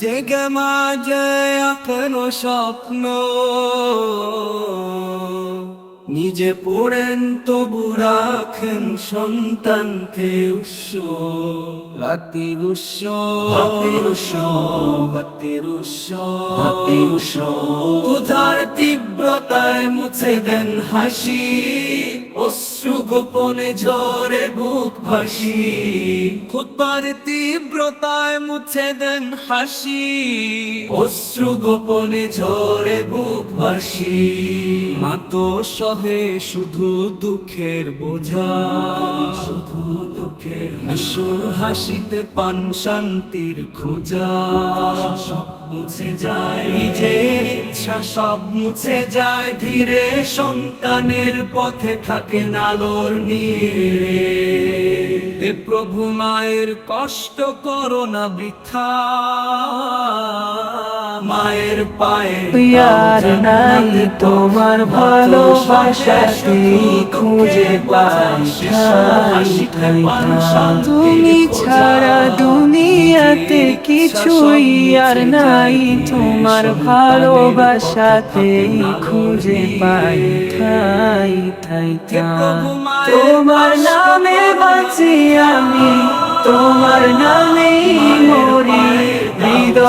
জেগে মাঝে এখনও স্বপ্ন নিজে পড়েন তবু রাখেন সন্তানকে উৎস। রাতির উৎস রাতির উৎস। রাতির উৎস। রাতির উৎস। উধার তীব্রতায় মুছে দেন হাসি। অশ্রু গোপনে ঝরে বুক ভাসি। খুদ্বার তীব্রতায় মুছে দেন হাসি। অশ্রু গোপনে ঝরে বুক ভাসি মা তো সহে শুধু দুঃখের বোঝা। শুধু দুঃখের হাসুর হাসিতে পান শান্তির খোঁজা। সব মুছে যায়। নিজের ইচ্ছা সব মুছে যায়। ধীরে সন্তানের পথে থাকে নালোর নিয়ে প্রভু মায়ের কষ্ট করো না বৃথা। মায়ের পায়ে আর নাই তোমার ভালোবাসাতে খুঁজে। তুমি ছাড়া দুনিয়াতে কিছুই আর নাই। তোমার ভালোবাসাতে খুঁজে পাই ঠাই ঠাই তোমার নামে বাঁচি আমি তোমার মরি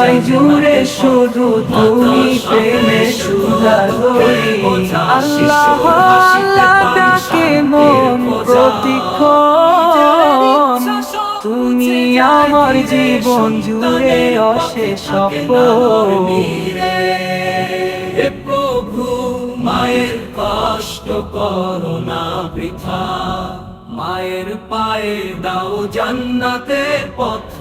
হৃদয় জুড়ে শুধু তুমি প্রেমে সুধা আল্লাহ আল্লাহ ডাকে মন প্রতিক্ষণ। তুমি আমার জীবন জুড়ে অশেষ প্রভু মায়ের কষ্ট করো না বৃথা। মায়ের পায়ে দাও জান্নাতের পথ।